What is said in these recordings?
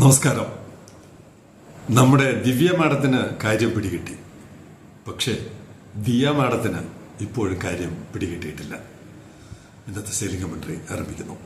നമസ്കാരം. നമ്മുടെ ദിവ്യ മാഡത്തിന് കാര്യം പിടികിട്ടി. പക്ഷേ ദിയ മാഡത്തിന് ഇപ്പോഴും കാര്യം പിടികിട്ടിയിട്ടില്ല. ഇന്നത്തെ സേലിംഗ മന്ത്രി ആരംഭിക്കുന്നു.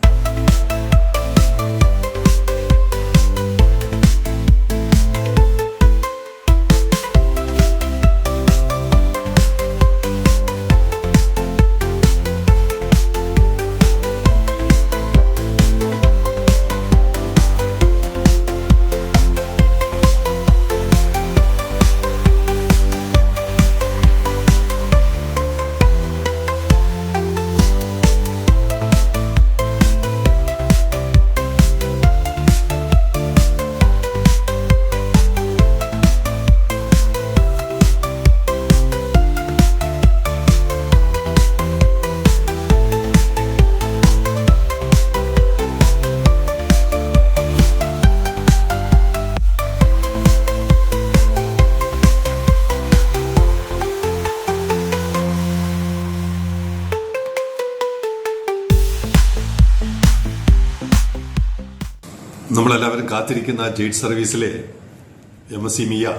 നമ്മളെല്ലാവരും കാത്തിരിക്കുന്ന ജെയ്റ്റ് സർവീസിലെ M S C Mia.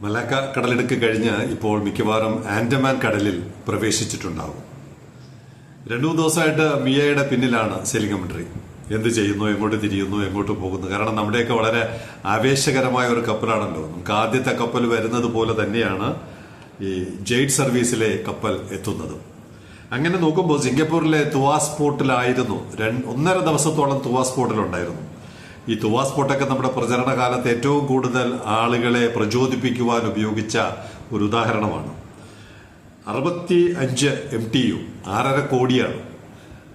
Malacca കടലെടുക്ക് കഴിഞ്ഞ് ഇപ്പോൾ മിക്കവാറും ആൻഡമാൻ കടലിൽ പ്രവേശിച്ചിട്ടുണ്ടാകും രണ്ടു മൂന്ന് ദിവസമായിട്ട് മിയയുടെ പിന്നിലാണ് സെയിലിംഗ് കമന്ററി എന്ത് ചെയ്യുന്നു എങ്ങോട്ട് തിരിയുന്നു എങ്ങോട്ട് പോകുന്നു? കാരണം നമ്മുടെയൊക്കെ വളരെ ആവേശകരമായ ഒരു കപ്പലാണല്ലോ. നമുക്ക് ആദ്യത്തെ കപ്പൽ വരുന്നത് പോലെ തന്നെയാണ് ഈ ജെയ്ഡ് സർവീസിലെ കപ്പൽ എത്തുന്നത്. അങ്ങനെ നോക്കുമ്പോൾ സിംഗപ്പൂരിലെ തുവാസ് പോർട്ടിലായിരുന്നു ഒന്നര ദിവസത്തോളം തുവാസ് പോർട്ടിലുണ്ടായിരുന്നു ഈ തുവാസ് പോർട്ടൊക്കെ നമ്മുടെ പ്രചരണ കാലത്ത് ഏറ്റവും കൂടുതൽ ആളുകളെ പ്രചോദിപ്പിക്കുവാൻ ഉപയോഗിച്ച ഒരു ഉദാഹരണമാണ്. അറുപത്തി അഞ്ച് എം ടി യു ആറര കോടിയാണ്.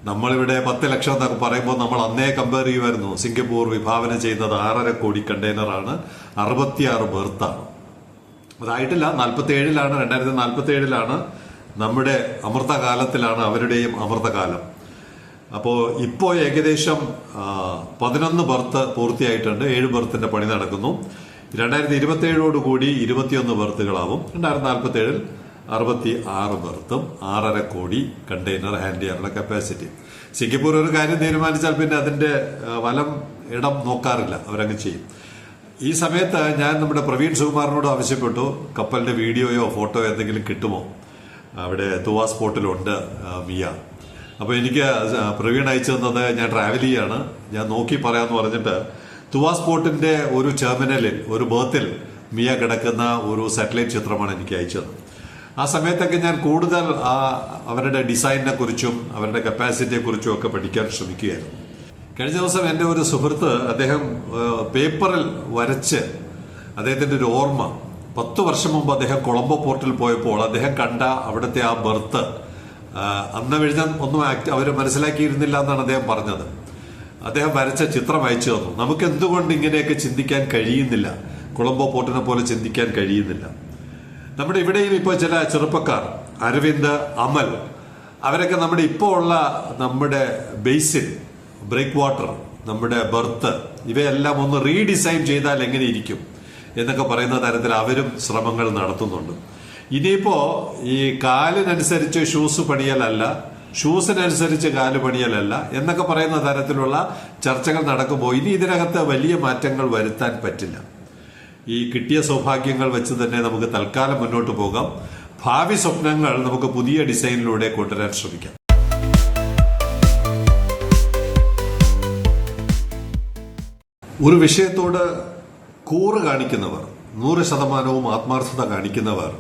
നമ്മളിവിടെ പത്ത് ലക്ഷം എന്നൊക്കെ പറയുമ്പോൾ നമ്മൾ അന്നേ കമ്പയർ ചെയ്യുമായിരുന്നു. സിംഗപ്പൂർ വിഭാവനം ചെയ്യുന്നത് ആറര കോടി കണ്ടെയ്നറാണ് അറുപത്തിയാറ് ബെർത്താണ് അതായിട്ടില്ല നാൽപ്പത്തി ഏഴിലാണ് രണ്ടായിരത്തി നാൽപ്പത്തി ഏഴിലാണ് നമ്മുടെ അമൃതകാലത്തിലാണ് അവരുടെയും അമൃതകാലം. അപ്പോൾ ഇപ്പോൾ ഏകദേശം പതിനൊന്ന് ബർത്ത് പൂർത്തിയായിട്ടുണ്ട്. ഏഴ് ബർത്തിന്റെ പണി നടക്കുന്നു. രണ്ടായിരത്തി ഇരുപത്തി ഏഴോടുകൂടി ഇരുപത്തിയൊന്ന് ബർത്തുകളാവും. രണ്ടായിരത്തി നാൽപ്പത്തി ഏഴിൽ അറുപത്തി ആറ് ബർത്തും ആറര കോടി കണ്ടെയ്നർ ഹാൻഡ് ചെയ്യാനുള്ള കപ്പാസിറ്റി. സിംഗപ്പൂർ ഒരു കാര്യം തീരുമാനിച്ചാൽ പിന്നെ അതിന്റെ വലം ഇടം നോക്കാറില്ല. അവരങ്ങ് ചെയ്യും. ഈ സമയത്ത് ഞാൻ നമ്മുടെ പ്രവീൺ സുകുമാറിനോട് ആവശ്യപ്പെട്ടു കപ്പലിന്റെ വീഡിയോയോ ഫോട്ടോയോ എന്തെങ്കിലും കിട്ടുമോ? അവിടെ തുവാ സ്പോട്ടിലുണ്ട് മിയ. അപ്പോൾ എനിക്ക് പ്രവീൺ അയച്ചു തന്നത് ഞാൻ ട്രാവൽ ചെയ്യാണ്. ഞാൻ നോക്കി പറയാന്ന് പറഞ്ഞിട്ട് തുവാ സ്പോട്ടിന്റെ ഒരു ടെർമിനലിൽ ഒരു ബർത്തിൽ മിയ കിടക്കുന്ന ഒരു സാറ്റലൈറ്റ് ചിത്രമാണ് എനിക്ക് അയച്ചത് ആ സമയത്തൊക്കെ ഞാൻ കൂടുതൽ ആ അവരുടെ ഡിസൈനിനെ കുറിച്ചും അവരുടെ കപ്പാസിറ്റിയെ കുറിച്ചും ഒക്കെ പഠിക്കാൻ ശ്രമിക്കുകയായിരുന്നു. കഴിഞ്ഞ ദിവസം എന്റെ ഒരു സുഹൃത്ത് അദ്ദേഹം പേപ്പറിൽ വരച്ച് അദ്ദേഹത്തിന്റെ ഒരു ഓർമ്മ പത്ത് വർഷം മുമ്പ് അദ്ദേഹം കൊളംബോ പോർട്ടിൽ പോയപ്പോൾ അദ്ദേഹം കണ്ട അവിടുത്തെ ആ ബർത്ത് അന്ന് വിഴിഞ്ഞ ഒന്നും അവർ മനസ്സിലാക്കിയിരുന്നില്ല എന്നാണ് അദ്ദേഹം പറഞ്ഞത്. അദ്ദേഹം വരച്ച ചിത്രം അയച്ചു തന്നു. നമുക്ക് എന്തുകൊണ്ട് ഇങ്ങനെയൊക്കെ ചിന്തിക്കാൻ കഴിയുന്നില്ല? കൊളംബോ പോർട്ടിനെ പോലെ ചിന്തിക്കാൻ കഴിയുന്നില്ല. നമ്മുടെ ഇവിടെയും ഇപ്പോൾ ചില ചെറുപ്പക്കാർ അരവിന്ദ് അമൽ അവരൊക്കെ നമ്മുടെ ഇപ്പോൾ ഉള്ള നമ്മുടെ ബേസിൻ ബ്രേക്ക് വാട്ടർ നമ്മുടെ ബർത്ത് ഇവയെല്ലാം ഒന്ന് റീഡിസൈൻ ചെയ്താൽ എങ്ങനെ ഇരിക്കും? എന്നൊക്കെ പറയുന്ന തരത്തിൽ അവരും ശ്രമങ്ങൾ നടത്തുന്നുണ്ട്. ഇനിയിപ്പോ ഈ കാലിനനുസരിച്ച് ഷൂസ് പണിയലല്ല ഷൂസിനനുസരിച്ച് കാൽ പണിയലല്ല എന്നൊക്കെ പറയുന്ന തരത്തിലുള്ള ചർച്ചകൾ നടക്കുമ്പോൾ ഇനി ഇതിനകത്ത് വലിയ മാറ്റങ്ങൾ വരുത്താൻ പറ്റില്ല. ഈ കിട്ടിയ സൗഭാഗ്യങ്ങൾ വെച്ച് തന്നെ നമുക്ക് തൽക്കാലം മുന്നോട്ട് പോകാം. ഭാവി സ്വപ്നങ്ങൾ നമുക്ക് പുതിയ ഡിസൈനിലൂടെ കൊണ്ടുവരാൻ ശ്രമിക്കാം. ഒരു വിഷയത്തോട് കൂറ് കാണിക്കുന്നവർ നൂറ് ശതമാനവും ആത്മാർത്ഥത കാണിക്കുന്നവർ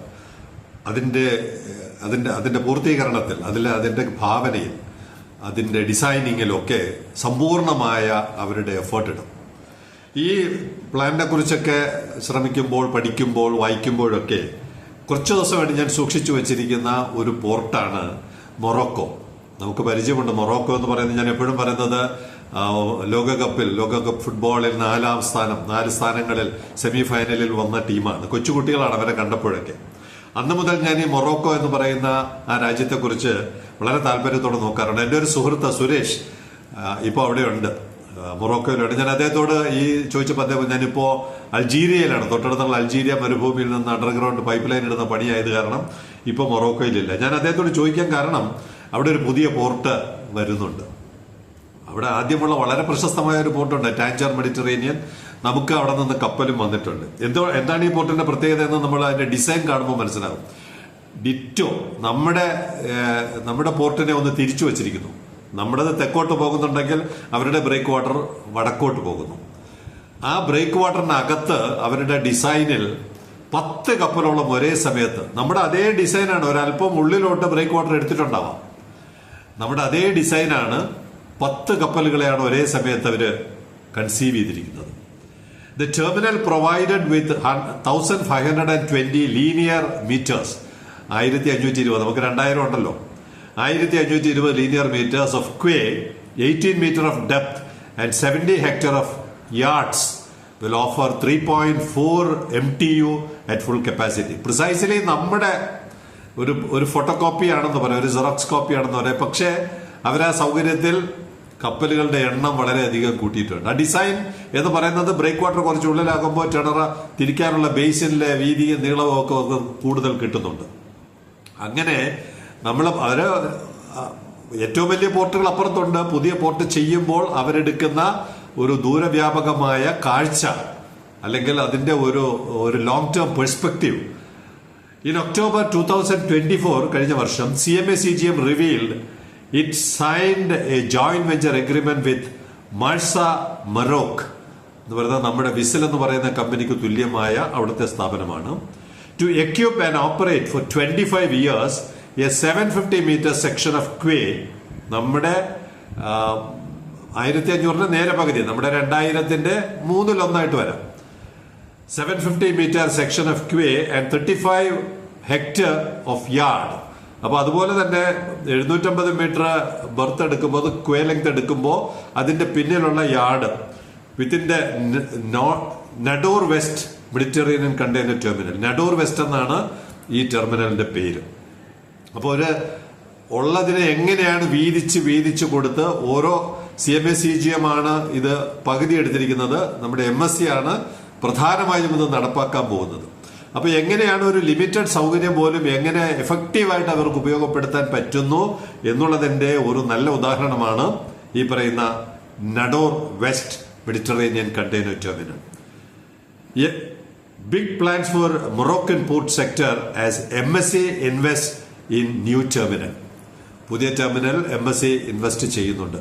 അതിന്റെ അതിന്റെ അതിന്റെ പൂർത്തീകരണത്തിൽ അതിൽ അതിന്റെ ഭാവനയിൽ അതിന്റെ ഡിസൈനിങ്ങിലൊക്കെ സമ്പൂർണമായ അവരുടെ എഫേർട്ട് ഇടും. ഈ പ്ലാനിനെ കുറിച്ചൊക്കെ ശ്രമിക്കുമ്പോൾ പഠിക്കുമ്പോൾ വായിക്കുമ്പോഴൊക്കെ കുറച്ച് ദിവസമായിട്ട് ഞാൻ സൂക്ഷിച്ചു വെച്ചിരിക്കുന്ന ഒരു പോർട്ടാണ് മൊറോക്കോ. നമുക്ക് പരിചയമുണ്ട് മൊറോക്കോ എന്ന് പറയുന്നത് ഞാൻ എപ്പോഴും പറയുന്നത് ലോകകപ്പിൽ ലോകകപ്പ് ഫുട്ബോളിൽ നാലാം സ്ഥാനം നാല് സ്ഥാനങ്ങളിൽ സെമി ഫൈനലിൽ വന്ന ടീമാണ്. കൊച്ചുകുട്ടികളാണ് അവരെ കണ്ടപ്പോഴൊക്കെ. അന്ന് മുതൽ ഞാൻ ഈ മൊറോക്കോ എന്ന് പറയുന്ന ആ രാജ്യത്തെക്കുറിച്ച് വളരെ താല്പര്യത്തോടെ നോക്കാറുണ്ട്. എന്റെ ഒരു സുഹൃത്ത് സുരേഷ് ഇപ്പോൾ അവിടെയുണ്ട്. മൊറോക്കോയിലുണ്ട്. ഞാൻ അദ്ദേഹത്തോട് ഈ ചോദിച്ചപ്പോൾ അദ്ദേഹം ഞാനിപ്പോൾ അൾജീരിയയിലാണ്. തൊട്ടടുത്തുള്ള അൾജീരിയ മരുഭൂമിയിൽ നിന്ന് അണ്ടർഗ്രൗണ്ട് പൈപ്പ് ലൈൻ ഇടുന്ന പണിയായത് കാരണം ഇപ്പോൾ മൊറോക്കോയിലില്ല. ഞാൻ അദ്ദേഹത്തോട് ചോദിക്കാൻ കാരണം അവിടെ ഒരു പുതിയ പോർട്ട് വരുന്നുണ്ട്. അവിടെ ആദ്യമുള്ള വളരെ പ്രശസ്തമായ ഒരു പോർട്ടുണ്ട് ടാഞ്ചർ മെഡിറ്ററേനിയൻ. നമുക്ക് അവിടെ നിന്ന് കപ്പലും വന്നിട്ടുണ്ട്. എന്തോ എന്താണ് ഈ പോർട്ടിന്റെ പ്രത്യേകത എന്ന് നമ്മൾ അതിന്റെ ഡിസൈൻ കാണുമ്പോൾ മനസ്സിലാവും ഡിറ്റോ നമ്മുടെ നമ്മുടെ പോർട്ടിനെ ഒന്ന് തിരിച്ചു വച്ചിരിക്കുന്നു. നമ്മുടേത് തെക്കോട്ട് പോകുന്നുണ്ടെങ്കിൽ അവരുടെ ബ്രേക്ക് വാട്ടർ വടക്കോട്ട് പോകുന്നു. ആ ബ്രേക്ക് വാട്ടറിനകത്ത് അവരുടെ ഡിസൈനിൽ പത്ത് കപ്പലോളം ഒരേ സമയത്ത് നമ്മുടെ അതേ ഡിസൈനാണ് ഒരല്പം ഉള്ളിലോട്ട് ബ്രേക്ക് വാട്ടർ എടുത്തിട്ടുണ്ടാവാം. നമ്മുടെ അതേ ഡിസൈനാണ് പത്ത് കപ്പലുകളെയാണ് ഒരേ സമയത്ത് അവർ കൺസീവ് ചെയ്തിരിക്കുന്നത്. The terminal provided with thousand five hundred and twenty linear metres ആയിരത്തി അഞ്ഞൂറ്റി ഇരുപത് നമുക്ക് രണ്ടായിരം ഉണ്ടല്ലോ. ആയിരത്തി അഞ്ഞൂറ്റി ഇരുപത് linear metres of quay eighteen metre of depth and seventy hectare of yards will offer three point four M T U at full capacity precisely നമ്മുടെ ഒരു ഒരു ഫോട്ടോ കോപ്പി ആണെന്ന് പറയാം ഒരു സെറോക്സ് കോപ്പി ആണെന്ന് പറയാം. പക്ഷേ അവർ ആ സൗകര്യത്തിൽ കപ്പലുകളുടെ എണ്ണം വളരെയധികം കൂട്ടിയിട്ടുണ്ട്. ആ ഡിസൈൻ എന്ന് പറയുന്നത് ബ്രേക്ക് വാട്ടർ കുറച്ച് ഉള്ളിലാകുമ്പോൾ ടെണറ തിരിക്കാനുള്ള ബേസിനിലെ വീതിയും നീളവും ഒക്കെ കൂടുതൽ കിട്ടുന്നുണ്ട്. അങ്ങനെ നമ്മൾ അവർ ഏറ്റവും വലിയ പോർട്ടുകൾ അപ്പുറത്തുണ്ട്. പുതിയ പോർട്ട് ചെയ്യുമ്പോൾ അവരെടുക്കുന്ന ഒരു ദൂരവ്യാപകമായ കാഴ്ച അല്ലെങ്കിൽ അതിന്റെ ഒരു ഒരു long term perspective in October two thousand twenty four കഴിഞ്ഞ വർഷം C M A C G M revealed it signed a joint venture agreement with Marsa Maroc എന്ന് പറയുന്നത് നമ്മുടെ വിസിൽ എന്ന് പറയുന്ന കമ്പനിക്ക് തുല്യമായ അവിടുത്തെ സ്ഥാപനമാണ്. To equip and operate for twenty five years a seven fifty metre section of quay നമ്മുടെ ആയിരത്തി അഞ്ഞൂറിന് നേരെ പകുതി നമ്മുടെ രണ്ടായിരത്തിന്റെ മൂന്നിലൊന്നായിട്ട് വരാം. Seven fifty metre section of quay and thirty five hectare of yard അപ്പൊ അതുപോലെ തന്നെ എഴുന്നൂറ്റമ്പത് മീറ്റർ ബർത്ത് എടുക്കുമ്പോൾ ക്വേ ലെങ്ത് എടുക്കുമ്പോൾ അതിന്റെ പിന്നിലുള്ള yard വിത്തിന്റെ the Nador West Mediterranean container terminal Nador West എന്നാണ് ഈ ടെർമിനലിന്റെ പേര്. അപ്പോൾ ഒരു ഉള്ളതിനെ എങ്ങനെയാണ് വീതിച്ച് വീതിച്ച് കൊടുത്ത് ഓരോ C M S C G M ആണ് ഇത് പകുതി എടുത്തിരിക്കുന്നത്. നമ്മുടെ എം എസ് സി ആണ് പ്രധാനമായും ഇത് നടപ്പാക്കാൻ പോകുന്നത്. അപ്പൊ എങ്ങനെയാണ് ഒരു ലിമിറ്റഡ് സൗകര്യം പോലും എങ്ങനെ എഫക്റ്റീവായിട്ട് അവർക്ക് ഉപയോഗപ്പെടുത്താൻ പറ്റുന്നു എന്നുള്ളതിന്റെ ഒരു നല്ല ഉദാഹരണമാണ് ഈ പറയുന്ന Nador West Mediterranean container terminal big plans for Moroccan port sector as M S C invest in new terminal പുതിയ terminal M S C invest ചെയ്യുന്നുണ്ട്.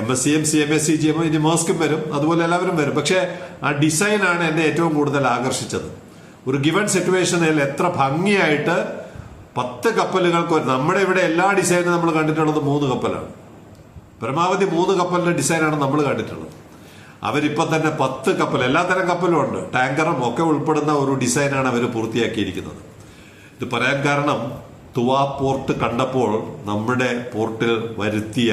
എം എസ് സിയും C M S C G M ഇനി മോസ്കും വരും. അതുപോലെ എല്ലാവരും വരും. പക്ഷേ ആ ഡിസൈനാണ് എന്നെ ഏറ്റവും കൂടുതൽ ആകർഷിച്ചത്. ഒരു ഗിവൺ സിറ്റുവേഷനിൽ എത്ര ഭംഗിയായിട്ട് പത്ത് കപ്പലുകൾക്ക് നമ്മുടെ ഇവിടെ എല്ലാ ഡിസൈനും നമ്മൾ കണ്ടിട്ടുള്ളത് മൂന്ന് കപ്പലാണ്. പരമാവധി മൂന്ന് കപ്പലിന്റെ ഡിസൈനാണ് നമ്മൾ കണ്ടിട്ടുള്ളത്. അവരിപ്പം തന്നെ പത്ത് കപ്പൽ എല്ലാത്തരം കപ്പലും ഉണ്ട്. ടാങ്കറും ഒക്കെ ഉൾപ്പെടുന്ന ഒരു ഡിസൈനാണ് അവർ പൂർത്തിയാക്കിയിരിക്കുന്നത്. ഇത് പറയാൻ കാരണം തുവാ പോർട്ട് കണ്ടപ്പോൾ നമ്മുടെ പോർട്ടിൽ വരുത്തിയ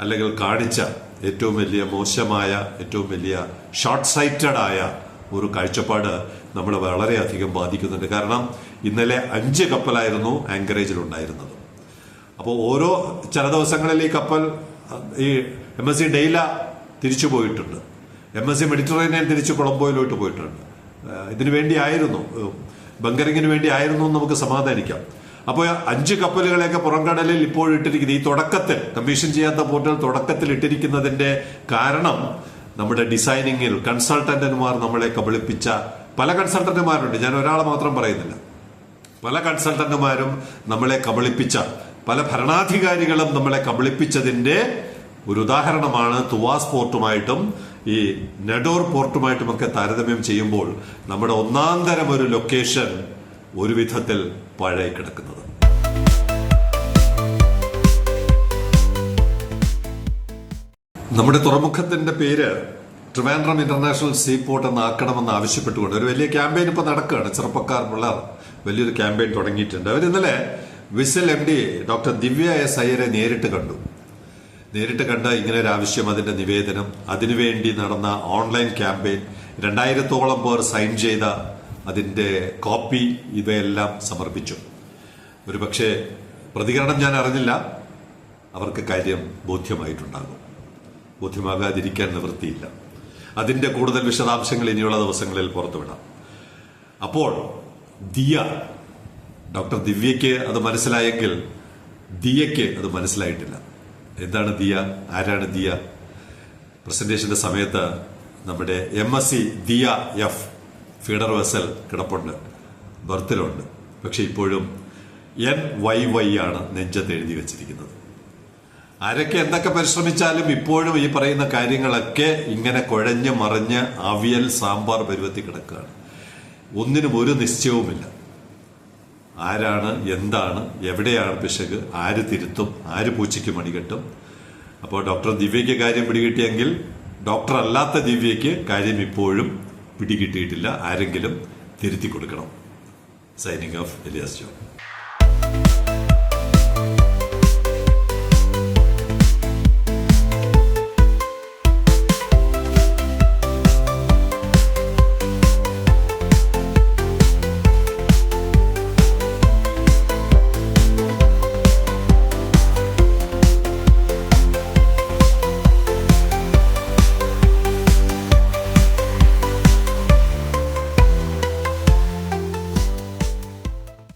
അല്ലെങ്കിൽ കാണിച്ച ഏറ്റവും വലിയ മോശമായ ഏറ്റവും വലിയ ഷോർട്ട് സൈറ്റഡ് ആയ ഒരു കാഴ്ചപ്പാട് നമ്മളെ വളരെയധികം ബാധിക്കുന്നുണ്ട്. കാരണം ഇന്നലെ അഞ്ച് കപ്പലായിരുന്നു ആങ്കറേജിൽ ഉണ്ടായിരുന്നത് അപ്പോൾ ഓരോ ചില ദിവസങ്ങളിൽ ഈ കപ്പൽ ഈ എം എസ് സി ഡെയില തിരിച്ചു പോയിട്ടുണ്ട്. എം എസ് സി മെഡിറ്ററേനിയൻ തിരിച്ച് കൊളംബോയിലോട്ട് പോയിട്ടുണ്ട്. ഇതിനു വേണ്ടിയായിരുന്നു ബങ്കറിങ്ങിന് വേണ്ടി ആയിരുന്നു എന്ന് നമുക്ക് സമാധാനിക്കാം. അപ്പോൾ അഞ്ച് കപ്പലുകളെയൊക്കെ പുറംകടലിൽ ഇപ്പോൾ ഇട്ടിരിക്കുന്നത് ഈ തുടക്കത്തിൽ കമ്മീഷൻ ചെയ്യാത്ത പോർട്ടൽ തുടക്കത്തിൽ ഇട്ടിരിക്കുന്നതിന്റെ കാരണം നമ്മുടെ ഡിസൈനിങ്ങിൽ കൺസൾട്ടന്റുമാർ നമ്മളെ കബളിപ്പിച്ച പല കൺസൾട്ടന്റുമാരുണ്ട് ഞാൻ ഒരാളെ മാത്രം പറയുന്നില്ല. പല കൺസൾട്ടന്റുമാരും നമ്മളെ കബളിപ്പിച്ച പല ഭരണാധികാരികളും നമ്മളെ കബളിപ്പിച്ചതിന്റെ ഒരു ഉദാഹരണമാണ് തുവാസ് പോർട്ടുമായിട്ടും ഈ നെഡോർ പോർട്ടുമായിട്ടും ഒക്കെ താരതമ്യം ചെയ്യുമ്പോൾ നമ്മുടെ ഒന്നാം തരം ഒരു ലൊക്കേഷൻ ഒരു വിധത്തിൽ പഴയ കിടക്കുന്നത് നമ്മുടെ തുറമുഖത്തിന്റെ പേര് ട്രിവാൻഡ്രം ഇന്റർനാഷണൽ സീ പോർട്ട് എന്ന് ആക്കണമെന്ന് ആവശ്യപ്പെട്ടുകൊണ്ട് ഒരു വലിയ ക്യാമ്പയിൻ ഇപ്പൊ നടക്കുകയാണ്. ചെറുപ്പക്കാർ പിള്ളേർ വലിയൊരു ക്യാമ്പയിൻ തുടങ്ങിയിട്ടുണ്ട്. അവർ ഇന്നലെ VISL M D doctor Divya S അയ്യരെ നേരിട്ട് കണ്ടു. നേരിട്ട് കണ്ട ഇങ്ങനെ ഒരു ആവശ്യം അതിന്റെ നിവേദനം അതിനുവേണ്ടി നടന്ന ഓൺലൈൻ ക്യാമ്പയിൻ രണ്ടായിരത്തോളം പേർ സൈൻ ചെയ്ത അതിന്റെ കോപ്പി ഇവയെല്ലാം സമർപ്പിച്ചു. ഒരുപക്ഷെ പ്രതികരണം ഞാൻ അറിഞ്ഞില്ല. അവർക്ക് കാര്യം ബോധ്യമായിട്ടുണ്ടാകും. ബോധ്യമാകാതിരിക്കാൻ നിവൃത്തിയില്ല. അതിന്റെ കൂടുതൽ വിശദാംശങ്ങൾ ഇനിയുള്ള ദിവസങ്ങളിൽ പുറത്തുവിടാം. അപ്പോൾ ദിയ ഡോക്ടർ ദിവ്യയ്ക്ക് അത് മനസ്സിലായെങ്കിൽ ദിയയ്ക്ക് അത് മനസ്സിലായിട്ടില്ല. എന്താണ് ദിയ? ആരാണ് ദിയ? പ്രസന്റേഷന്റെ സമയത്ത് നമ്മുടെ M S C Diya F feeder vessel കിടപ്പുണ്ട്. ബർത്തിലുണ്ട്. പക്ഷെ ഇപ്പോഴും എൻ വൈ വൈ ആണ് നെഞ്ചത്ത് എഴുതി വെച്ചിരിക്കുന്നത്. ആരൊക്കെ എന്തൊക്കെ പരിശ്രമിച്ചാലും ഇപ്പോഴും ഈ പറയുന്ന കാര്യങ്ങളൊക്കെ ഇങ്ങനെ കുഴഞ്ഞ് മറിഞ്ഞ് അവിയൽ സാമ്പാർ പരുവത്തി കിടക്കുകയാണ്. ഒന്നിനും ഒരു നിശ്ചയവുമില്ല. ആരാണ് എന്താണ് എവിടെയാണ് പിശക് ആര് തിരുത്തും ആര് പൂച്ചയ്ക്ക് മണികെട്ടും അപ്പോൾ ഡോക്ടർ ദിവ്യയ്ക്ക് കാര്യം പിടികിട്ടിയെങ്കിൽ ഡോക്ടർ അല്ലാത്ത ദിവ്യയ്ക്ക് കാര്യം ഇപ്പോഴും പിടികിട്ടിയിട്ടില്ല. ആരെങ്കിലും തിരുത്തി കൊടുക്കണം. Signing off Elias John